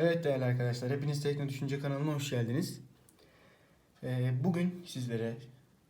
Evet değerli arkadaşlar, hepiniz Tekno Düşünce kanalıma hoş geldiniz. Ee, bugün sizlere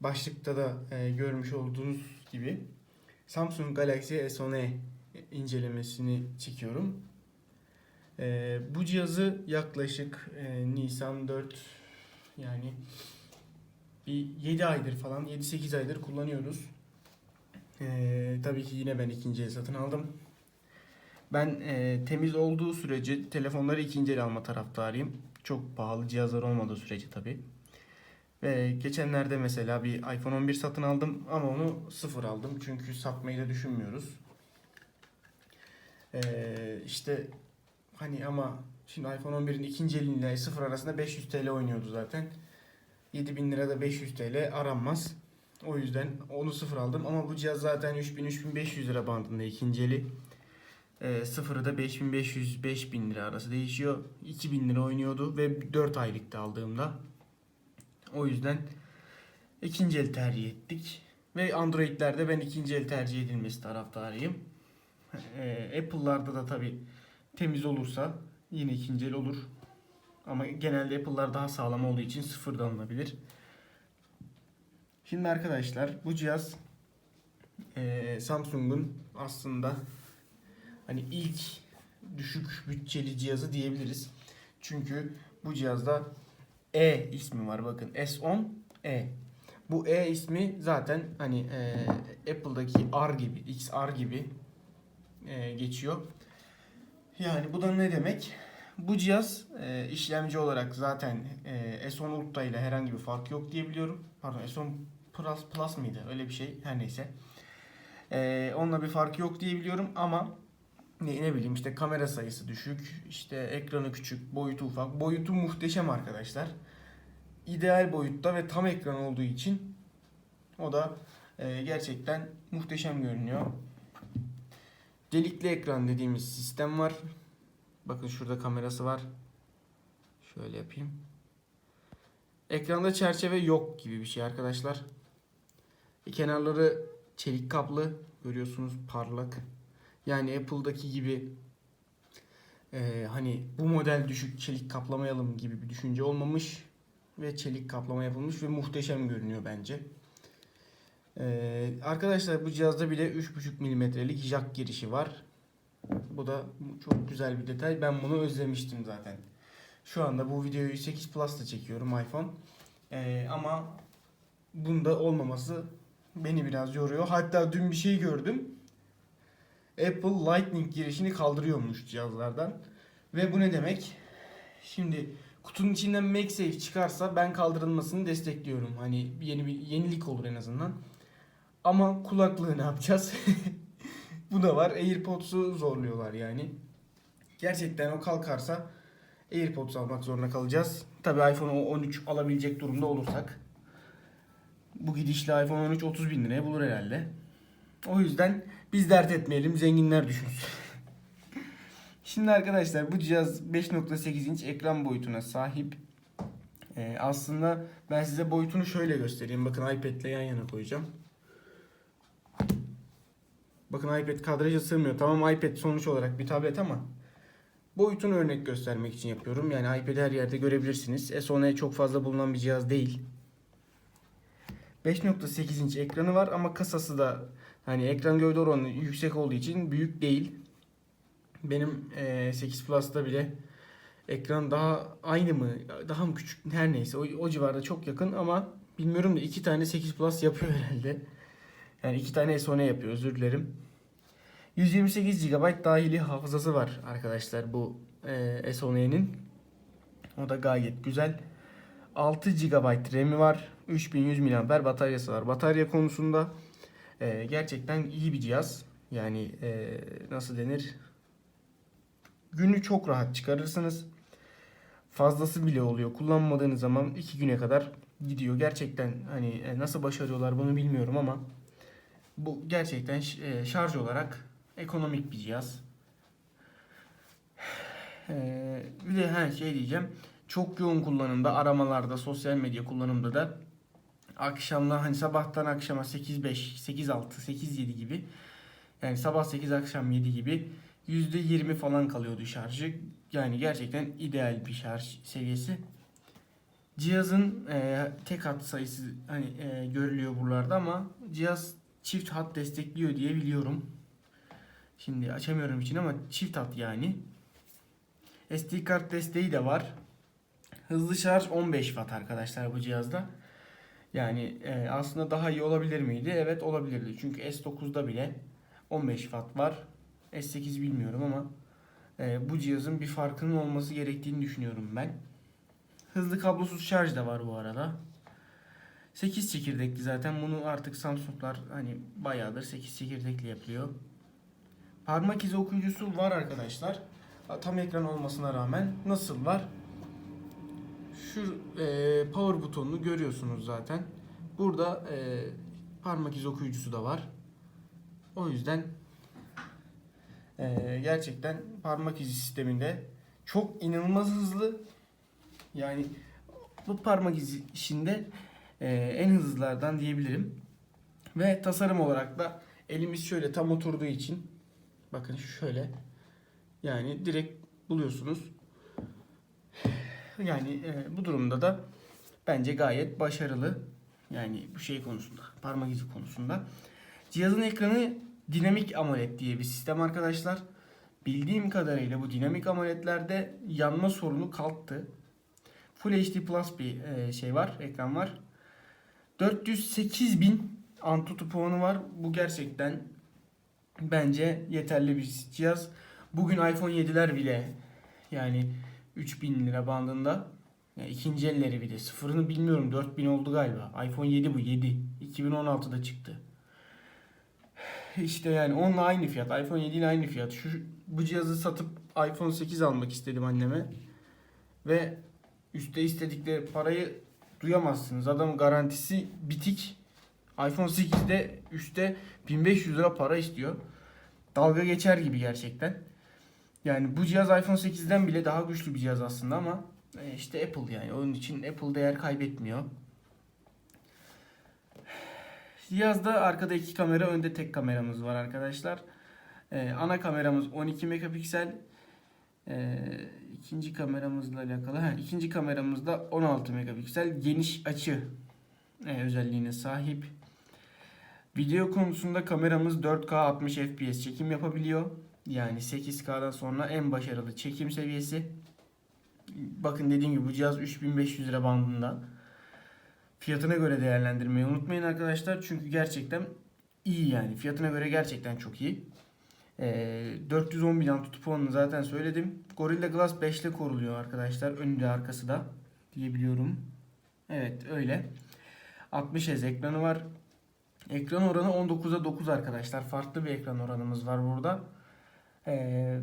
başlıkta da e, görmüş olduğunuz gibi Samsung Galaxy S10e incelemesini çekiyorum. Ee, bu cihazı yaklaşık e, Nisan 4 yani bir 7 aydır falan 7-8 aydır kullanıyoruz. Ee, tabii ki yine ben ikinci el satın aldım. Ben e, temiz olduğu sürece telefonları ikinci el alma taraftarıyım. Çok pahalı cihazlar olmadığı sürece tabii. Ve geçenlerde mesela bir iPhone 11 satın aldım ama onu sıfır aldım. Çünkü satmayı da düşünmüyoruz. Ee, işte hani ama şimdi iPhone 11'in ikinci eliyle sıfır arasında 500 TL oynuyordu zaten. 7000 lirada 500 TL aranmaz. O yüzden onu sıfır aldım ama bu cihaz zaten 3000-3500 lira bandında ikinci eli. E, sıfırı da 5500-5000 lira arası değişiyor. 2000 lira oynuyordu ve 4 aylıkta aldığımda. O yüzden ikinci el tercih ettik. Ve Android'lerde ben ikinci el tercih edilmesi taraftarıyım. E, Apple'larda da tabi temiz olursa yine ikinci el olur. Ama genelde Apple'lar daha sağlam olduğu için sıfırdan alınabilir. Şimdi arkadaşlar bu cihaz e, Samsung'un aslında hani ilk düşük bütçeli cihazı diyebiliriz. Çünkü bu cihazda E ismi var bakın S10 E. Bu E ismi zaten hani e, Apple'daki R gibi, XR gibi e, geçiyor. Yani bu da ne demek? Bu cihaz e, işlemci olarak zaten e, S10 Ultra ile herhangi bir fark yok diyebiliyorum. Pardon S10 Plus, Plus mıydı? Öyle bir şey. Her neyse. E, onunla bir fark yok diyebiliyorum ama ne, ne bileyim işte kamera sayısı düşük, işte ekranı küçük, boyutu ufak. Boyutu muhteşem arkadaşlar. İdeal boyutta ve tam ekran olduğu için o da e, gerçekten muhteşem görünüyor. Delikli ekran dediğimiz sistem var. Bakın şurada kamerası var. Şöyle yapayım. Ekranda çerçeve yok gibi bir şey arkadaşlar. E, kenarları çelik kaplı. Görüyorsunuz parlak. Yani Apple'daki gibi e, hani bu model düşük çelik kaplamayalım gibi bir düşünce olmamış ve çelik kaplama yapılmış ve muhteşem görünüyor bence. E, arkadaşlar bu cihazda bile 3.5 milimetrelik jack girişi var. Bu da çok güzel bir detay. Ben bunu özlemiştim zaten. Şu anda bu videoyu 8 Plus'ta çekiyorum iPhone. E, ama bunda olmaması beni biraz yoruyor. Hatta dün bir şey gördüm. Apple Lightning girişini kaldırıyormuş cihazlardan. Ve bu ne demek? Şimdi kutunun içinden MagSafe çıkarsa ben kaldırılmasını destekliyorum. Hani yeni bir yenilik olur en azından. Ama kulaklığı ne yapacağız? bu da var. AirPods'u zorluyorlar yani. Gerçekten o kalkarsa AirPods almak zorunda kalacağız. Tabi iPhone 13 alabilecek durumda olursak. Bu gidişle iPhone 13 30 bin liraya bulur herhalde. O yüzden biz dert etmeyelim, zenginler düşünsün. Şimdi arkadaşlar bu cihaz 5.8 inç ekran boyutuna sahip. Ee, aslında ben size boyutunu şöyle göstereyim. Bakın iPad ile yan yana koyacağım. Bakın iPad kadraja sığmıyor. Tamam iPad sonuç olarak bir tablet ama boyutunu örnek göstermek için yapıyorum. Yani iPad'i her yerde görebilirsiniz. S10e çok fazla bulunan bir cihaz değil. 5.8 inç ekranı var ama kasası da hani ekran gövde oranı yüksek olduğu için büyük değil. Benim e, 8 Plus'ta bile ekran daha aynı mı daha mı küçük her neyse o, o civarda çok yakın ama bilmiyorum da iki tane 8 Plus yapıyor herhalde. Yani iki tane S10 yapıyor özür dilerim. 128 GB dahili hafızası var arkadaşlar bu e, S10'nin. O da gayet güzel. 6 GB RAM'i var. 3100 mAh bataryası var. Batarya konusunda e, gerçekten iyi bir cihaz. Yani e, nasıl denir? Günü çok rahat çıkarırsınız. Fazlası bile oluyor. Kullanmadığınız zaman 2 güne kadar gidiyor. Gerçekten hani e, nasıl başarıyorlar bunu bilmiyorum ama bu gerçekten e, şarj olarak ekonomik bir cihaz. E, bir de her şey diyeceğim. Çok yoğun kullanımda, aramalarda, sosyal medya kullanımda da akşamla hani sabahtan akşama 8-5, 8-6, 8-7 gibi yani sabah 8 akşam 7 gibi %20 falan kalıyordu şarjı. yani gerçekten ideal bir şarj seviyesi. Cihazın e, tek hat sayısı hani e, görülüyor buralarda ama cihaz çift hat destekliyor diye biliyorum. Şimdi açamıyorum için ama çift hat yani. SD kart desteği de var. Hızlı şarj 15 watt arkadaşlar bu cihazda. Yani e, aslında daha iyi olabilir miydi? Evet olabilirdi. Çünkü S9'da bile 15 watt var. S8 bilmiyorum ama e, bu cihazın bir farkının olması gerektiğini düşünüyorum ben. Hızlı kablosuz şarj da var bu arada. 8 çekirdekli zaten bunu artık Samsung'lar hani bayağıdır 8 çekirdekli yapıyor. Parmak izi okuyucusu var arkadaşlar. Tam ekran olmasına rağmen nasıl var? Şu e, power butonunu görüyorsunuz zaten. Burada e, parmak izi okuyucusu da var. O yüzden e, gerçekten parmak izi sisteminde çok inanılmaz hızlı. Yani bu parmak izi işinde e, en hızlılardan diyebilirim. Ve tasarım olarak da elimiz şöyle tam oturduğu için bakın şöyle yani direkt buluyorsunuz. Yani e, bu durumda da bence gayet başarılı. Yani bu şey konusunda, parmak izi konusunda. Cihazın ekranı dinamik AMOLED diye bir sistem arkadaşlar. Bildiğim kadarıyla bu dinamik AMOLED'lerde yanma sorunu kalktı. Full HD Plus bir e, şey var, ekran var. 408 bin Antutu puanı var. Bu gerçekten bence yeterli bir cihaz. Bugün iPhone 7'ler bile yani 3000 lira bandında. Yani ikinci elleri bir de. Sıfırını bilmiyorum. 4000 oldu galiba. iPhone 7 bu 7. 2016'da çıktı. İşte yani onunla aynı fiyat. iPhone 7 ile aynı fiyat. Şu bu cihazı satıp iPhone 8 almak istedim anneme. Ve üstte istedikleri parayı duyamazsınız. Adam garantisi bitik. iPhone 8'de üstte 1500 lira para istiyor. Dalga geçer gibi gerçekten. Yani bu cihaz iPhone 8'den bile daha güçlü bir cihaz aslında ama e, işte Apple yani onun için Apple değer kaybetmiyor. Cihazda arkada iki kamera, önde tek kameramız var arkadaşlar. Ee, ana kameramız 12 megapiksel. Ee, ikinci kameramızla alakalı. Ha, ikinci kameramız da 16 megapiksel geniş açı e, özelliğine sahip. Video konusunda kameramız 4K 60 FPS çekim yapabiliyor. Yani 8K'dan sonra en başarılı çekim seviyesi. Bakın dediğim gibi bu cihaz 3500 lira bandında. Fiyatına göre değerlendirmeyi unutmayın arkadaşlar. Çünkü gerçekten iyi yani. Fiyatına göre gerçekten çok iyi. Ee, 410 bin Antutu puanını zaten söyledim. Gorilla Glass 5 ile koruluyor arkadaşlar. Önü arkası da diyebiliyorum. Evet öyle. 60 Hz ekranı var. Ekran oranı 19'a 9 arkadaşlar. Farklı bir ekran oranımız var burada. Ee,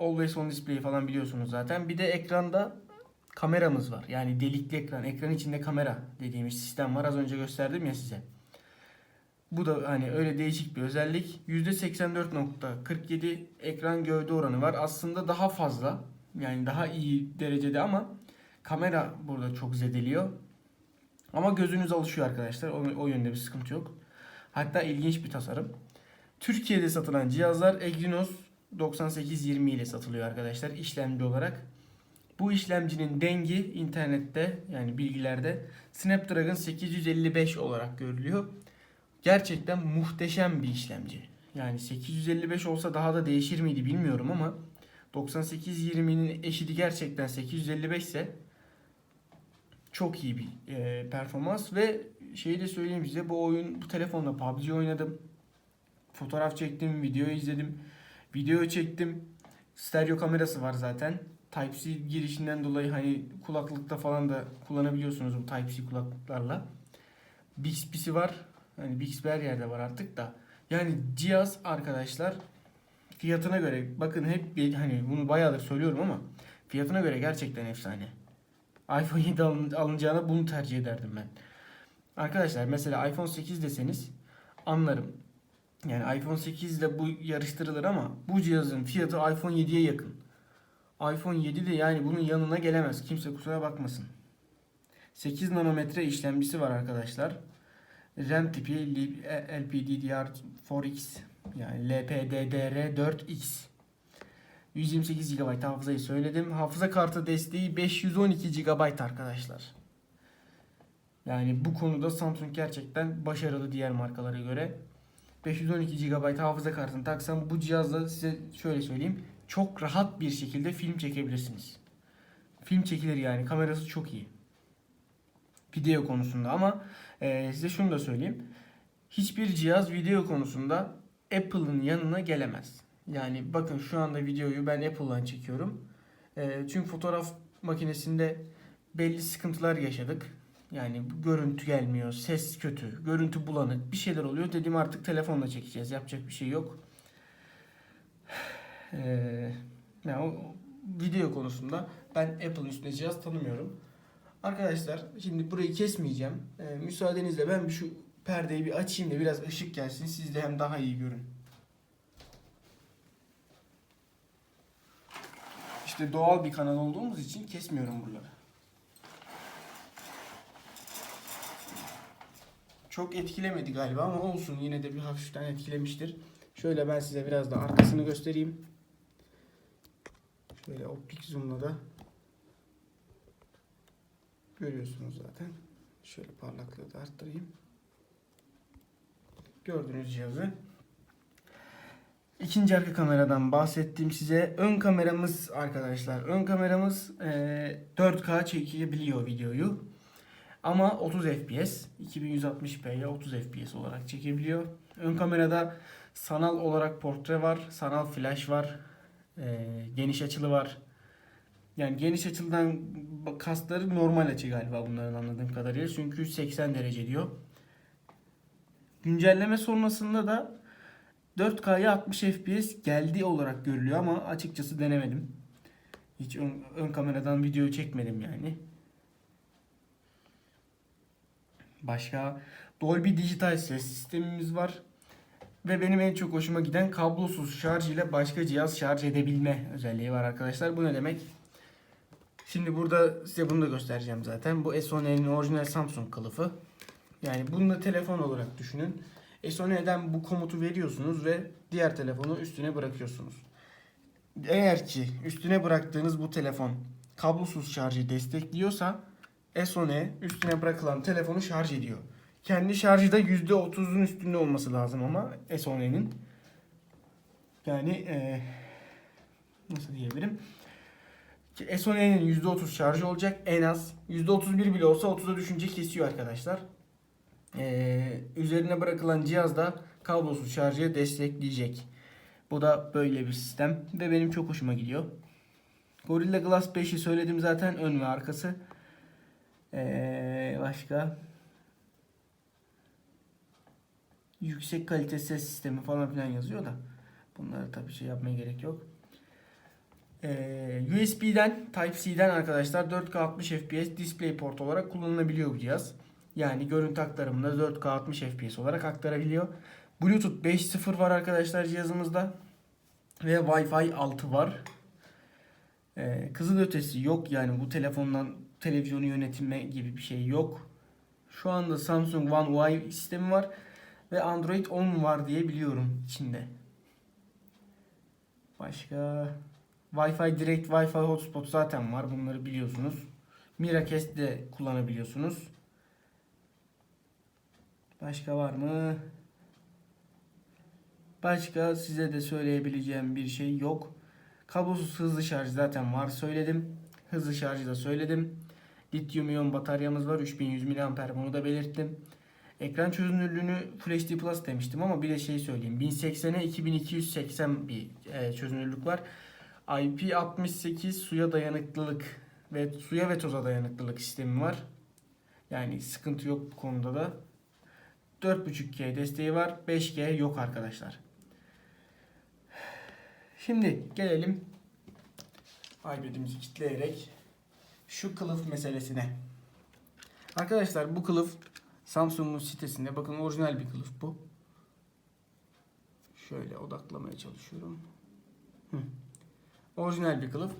Always on display falan biliyorsunuz zaten. Bir de ekranda kameramız var. Yani delikli ekran. Ekran içinde kamera dediğimiz sistem var. Az önce gösterdim ya size. Bu da hani öyle değişik bir özellik. %84.47 ekran gövde oranı var. Aslında daha fazla. Yani daha iyi derecede ama kamera burada çok zedeliyor. Ama gözünüz alışıyor arkadaşlar. O, o yönde bir sıkıntı yok. Hatta ilginç bir tasarım. Türkiye'de satılan cihazlar Exynos 9820 ile satılıyor arkadaşlar işlemci olarak. Bu işlemcinin dengi internette yani bilgilerde Snapdragon 855 olarak görülüyor. Gerçekten muhteşem bir işlemci. Yani 855 olsa daha da değişir miydi bilmiyorum ama 9820'nin eşidi gerçekten 855 ise çok iyi bir e, performans ve şeyi de söyleyeyim size bu oyun bu telefonla PUBG oynadım. Fotoğraf çektim, video izledim. Video çektim. Stereo kamerası var zaten. Type-C girişinden dolayı hani kulaklıkta falan da kullanabiliyorsunuz bu Type-C kulaklıklarla. Bixby'si var. Hani Bixby her yerde var artık da. Yani cihaz arkadaşlar fiyatına göre bakın hep hani bunu bayağıdır söylüyorum ama fiyatına göre gerçekten efsane. iPhone 7 alın, alınacağına bunu tercih ederdim ben. Arkadaşlar mesela iPhone 8 deseniz anlarım. Yani iPhone 8 ile bu yarıştırılır ama bu cihazın fiyatı iPhone 7'ye yakın. iPhone 7 de yani bunun yanına gelemez. Kimse kusura bakmasın. 8 nanometre işlemcisi var arkadaşlar. RAM tipi LPDDR4X yani LPDDR4X. 128 GB hafızayı söyledim. Hafıza kartı desteği 512 GB arkadaşlar. Yani bu konuda Samsung gerçekten başarılı diğer markalara göre. 512 GB hafıza kartını taksam bu cihazla size şöyle söyleyeyim. Çok rahat bir şekilde film çekebilirsiniz. Film çekilir yani kamerası çok iyi. Video konusunda ama e, size şunu da söyleyeyim. Hiçbir cihaz video konusunda Apple'ın yanına gelemez. Yani bakın şu anda videoyu ben Apple'dan çekiyorum. E, çünkü fotoğraf makinesinde belli sıkıntılar yaşadık. Yani görüntü gelmiyor, ses kötü, görüntü bulanık, bir şeyler oluyor. Dedim artık telefonla çekeceğiz. Yapacak bir şey yok. Ee, yani o video konusunda ben Apple'ın üstüne cihaz tanımıyorum. Arkadaşlar şimdi burayı kesmeyeceğim. Ee, müsaadenizle ben şu perdeyi bir açayım da biraz ışık gelsin. Siz de hem daha iyi görün. İşte doğal bir kanal olduğumuz için kesmiyorum buraları. Çok etkilemedi galiba ama olsun yine de bir hafiften etkilemiştir. Şöyle ben size biraz da arkasını göstereyim. Şöyle optik zoom'la da görüyorsunuz zaten. Şöyle parlaklığı da arttırayım. Gördüğünüz cihazı. İkinci arka kameradan bahsettim size. Ön kameramız arkadaşlar. Ön kameramız eee, 4K çekebiliyor videoyu. Ama 30 FPS, 2160p'ye 30 FPS olarak çekebiliyor. Ön kamerada sanal olarak portre var, sanal flash var, eee, geniş açılı var. Yani geniş açıdan kasları normal açı galiba bunların anladığım kadarıyla. Çünkü 80 derece diyor. Güncelleme sonrasında da 4K'ya 60 FPS geldi olarak görülüyor ama açıkçası denemedim. Hiç ön, ön kameradan video çekmedim yani. Başka Dolby Digital ses sistemimiz var. Ve benim en çok hoşuma giden kablosuz şarj ile başka cihaz şarj edebilme özelliği var arkadaşlar. Bu ne demek? Şimdi burada size bunu da göstereceğim zaten. Bu SONE'nin orijinal Samsung kılıfı. Yani bunu da telefon olarak düşünün. SONE'den bu komutu veriyorsunuz ve diğer telefonu üstüne bırakıyorsunuz. Eğer ki üstüne bıraktığınız bu telefon kablosuz şarjı destekliyorsa SONE üstüne bırakılan telefonu şarj ediyor. Kendi şarjı da %30'un üstünde olması lazım ama SONE'nin. Yani eee, nasıl diyebilirim? Ki SONE'nin %30 şarjı olacak en az. %31 bile olsa 30'a düşünce kesiyor arkadaşlar. Ee, üzerine bırakılan cihaz da kablosuz şarjı destekleyecek. Bu da böyle bir sistem ve benim çok hoşuma gidiyor. Gorilla Glass 5'i söyledim zaten ön ve arkası. Ee, başka yüksek kalite ses sistemi falan filan yazıyor da bunları tabii şey yapmaya gerek yok. Ee, USB'den Type-C'den arkadaşlar 4K 60 FPS DisplayPort olarak kullanılabiliyor bu cihaz. Yani görüntü aktarımında 4K 60 FPS olarak aktarabiliyor. Bluetooth 5.0 var arkadaşlar cihazımızda. Ve Wi-Fi 6 var. Ee, kızılötesi yok yani bu telefondan televizyonu yönetme gibi bir şey yok. Şu anda Samsung One UI sistemi var. Ve Android 10 var diye biliyorum içinde. Başka Wi-Fi direkt Wi-Fi hotspot zaten var. Bunları biliyorsunuz. Miracast de kullanabiliyorsunuz. Başka var mı? Başka size de söyleyebileceğim bir şey yok. Kablosuz hızlı şarj zaten var söyledim. Hızlı şarjı da söyledim. Lityum iyon bataryamız var 3100 mAh bunu da belirttim. Ekran çözünürlüğünü Full HD Plus demiştim ama bir de şey söyleyeyim. 1080'e 2280 bir e, çözünürlük var. IP68 suya dayanıklılık ve suya ve toza dayanıklılık sistemi var. Yani sıkıntı yok bu konuda da. 4.5G desteği var. 5G yok arkadaşlar. Şimdi gelelim iPad'imizi kilitleyerek şu kılıf meselesine. Arkadaşlar bu kılıf Samsung'un sitesinde bakın orijinal bir kılıf bu. Şöyle odaklamaya çalışıyorum. Hı. Orijinal bir kılıf.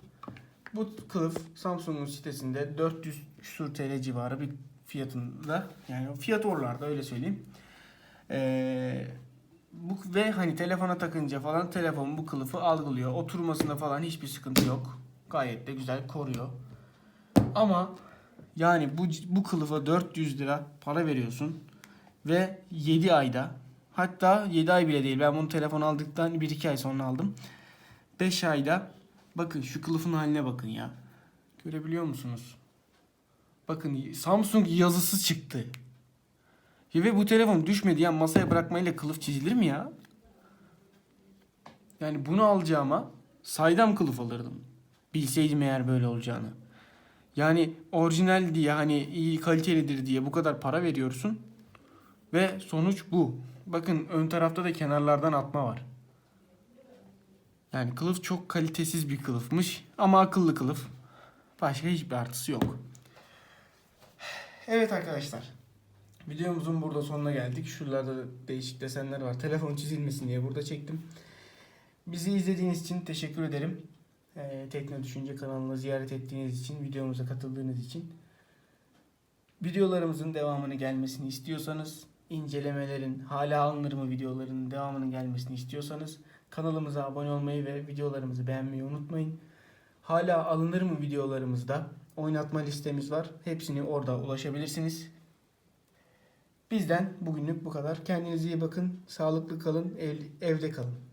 Bu kılıf Samsung'un sitesinde 400 küsur TL civarı bir fiyatında yani fiyat oralarda öyle söyleyeyim. Ee, bu ve hani telefona takınca falan telefon bu kılıfı algılıyor. Oturmasında falan hiçbir sıkıntı yok. Gayet de güzel koruyor. Ama yani bu bu kılıfa 400 lira para veriyorsun ve 7 ayda hatta 7 ay bile değil. Ben bunu telefon aldıktan 1-2 ay sonra aldım. 5 ayda bakın şu kılıfın haline bakın ya. Görebiliyor musunuz? Bakın Samsung yazısı çıktı. Ya Ve bu telefon düşmedi ya masaya bırakmayla kılıf çizilir mi ya? Yani bunu alacağıma saydam kılıf alırdım. Bilseydim eğer böyle olacağını. Yani orijinal diye hani iyi kalitelidir diye bu kadar para veriyorsun. Ve sonuç bu. Bakın ön tarafta da kenarlardan atma var. Yani kılıf çok kalitesiz bir kılıfmış ama akıllı kılıf. Başka hiçbir artısı yok. Evet arkadaşlar. Videomuzun burada sonuna geldik. Şuralarda da değişik desenler var. Telefon çizilmesin diye burada çektim. Bizi izlediğiniz için teşekkür ederim. Ee, Tekno Düşünce kanalını ziyaret ettiğiniz için, videomuza katıldığınız için. Videolarımızın devamını gelmesini istiyorsanız, incelemelerin, hala alınır mı videoların devamının gelmesini istiyorsanız kanalımıza abone olmayı ve videolarımızı beğenmeyi unutmayın. Hala alınır mı videolarımızda oynatma listemiz var. Hepsini orada ulaşabilirsiniz. Bizden bugünlük bu kadar. Kendinize iyi bakın. Sağlıklı kalın. ev- evde kalın.